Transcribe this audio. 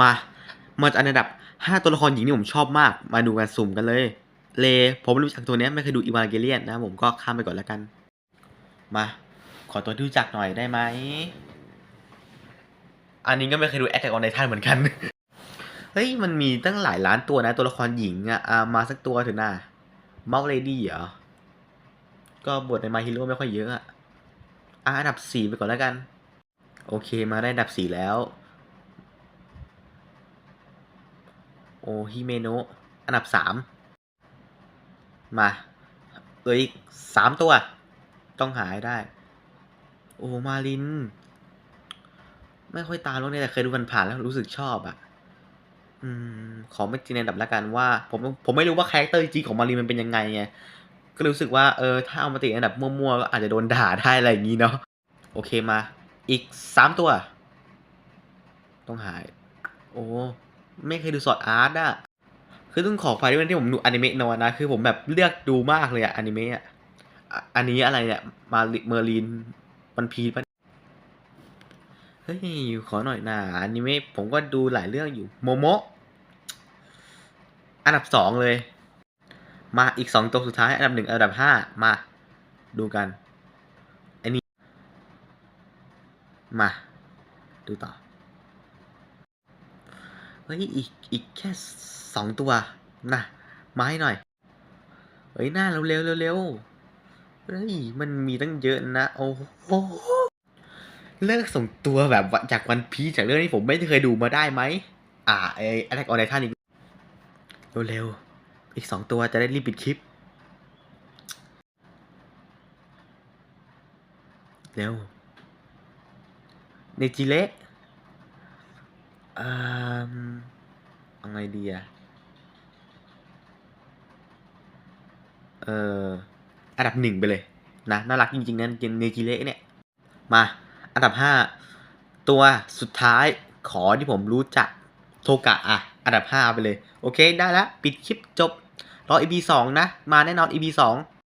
มามาจากอันดับ 5 ตัวละครหญิงที่ผมชอบมาก มาดูกันสุ่มกันเลย เลผมไม่รู้จักตัวนี้ไม่เคยดูอีวานเกเลียนนะผมก็ข้ามไปก่อนแล้วกัน มา ขอตัวที่รู้จักหน่อยได้ไหม อันนี้ก็ไม่เคยดูแอ t แทกออนไททันเหมือนกัน เฮ้ย มันมีตั้งหลายล้านตัวนะ ตัวละครหญิงอะมาสักตัวเถอะนะเมาส์เลดี้เหรอ ก็บทในมาฮิโร่ไม่ค่อยเยอะอะอะอันดับสี่ไปก่อนแล้วกัน โอเคมาได้อันดับสี่แล้ว โอฮิเมโนะอันดับสามมาเหลยอีกสามตัว ต้องหาให้ได้ โอมาลิน ไม่ค่อยตามลงเนี่ยแต่เคยดูมันผ่านแล้วรู้สึกชอบอะอืม ขอไม่จีนในอันดับละกันว่า ผมผมไม่รู้ว่าคาแรคเตอร์จริงของมารินมันเป็นยังไงไงก็รู้สึกว่าเออถ้าเอามาติดอันดับมั่วๆก็อาจจะโดนด่าได้อะไรอย่างนี้เนาะโอเคมา อีกสามตัว ต้องหาย โอ้ ไม่เคยดูสอดอาร์ตอะคือต้องขอไปด้วยที่ผมดูอนิเมะนอนนะ คือผมแบบเลือกดูมากเลยอะอนิเมะอะอันนี้อะไรเนี่ย มาเมอร์ลินวันพีปะเฮ้ยขอหน่อยนะอนิเมะผมก็ดูหลายเรื่องอยู่ โมโมะอันดับสองเลย มาอีกสองตัวสุดท้าย อันดับหนึ่งอันดับห้ามา ดูกันอ้นี่มา ดูต่อ เฮ้ยอีกอีกแค่สองตัวนะมาให้หน่อยเฮ้ยหน้าเร็วเร็วเร็วเร็วเฮ้ยมันมีตั้งเยอะนะโอ้โหเลิกส่งตัวแบบจากวันพีจากเรื่องที่ผมไม่เคยดูมาได้ไหมอ่าไอ้แอ t แทกออนไททันอีกเร็วเร็วอีกสองตัวจะได้รีบปิดคลิปเร็วเนจิเละอ่า เอาไงดีอะเอ่ออันดับหนึ่งไปเลยนะน่ารักจริงๆนั่นเนจิเละเนี่ย มา อันดับห้าตัวสุดท้ายขอที่ผมรู้จักโทกะอะ อันดับห้าไปเลย โอเคได้แล้ว ปิดคลิปจบ รอ EP สองนะ มาแน่นอน EP สอง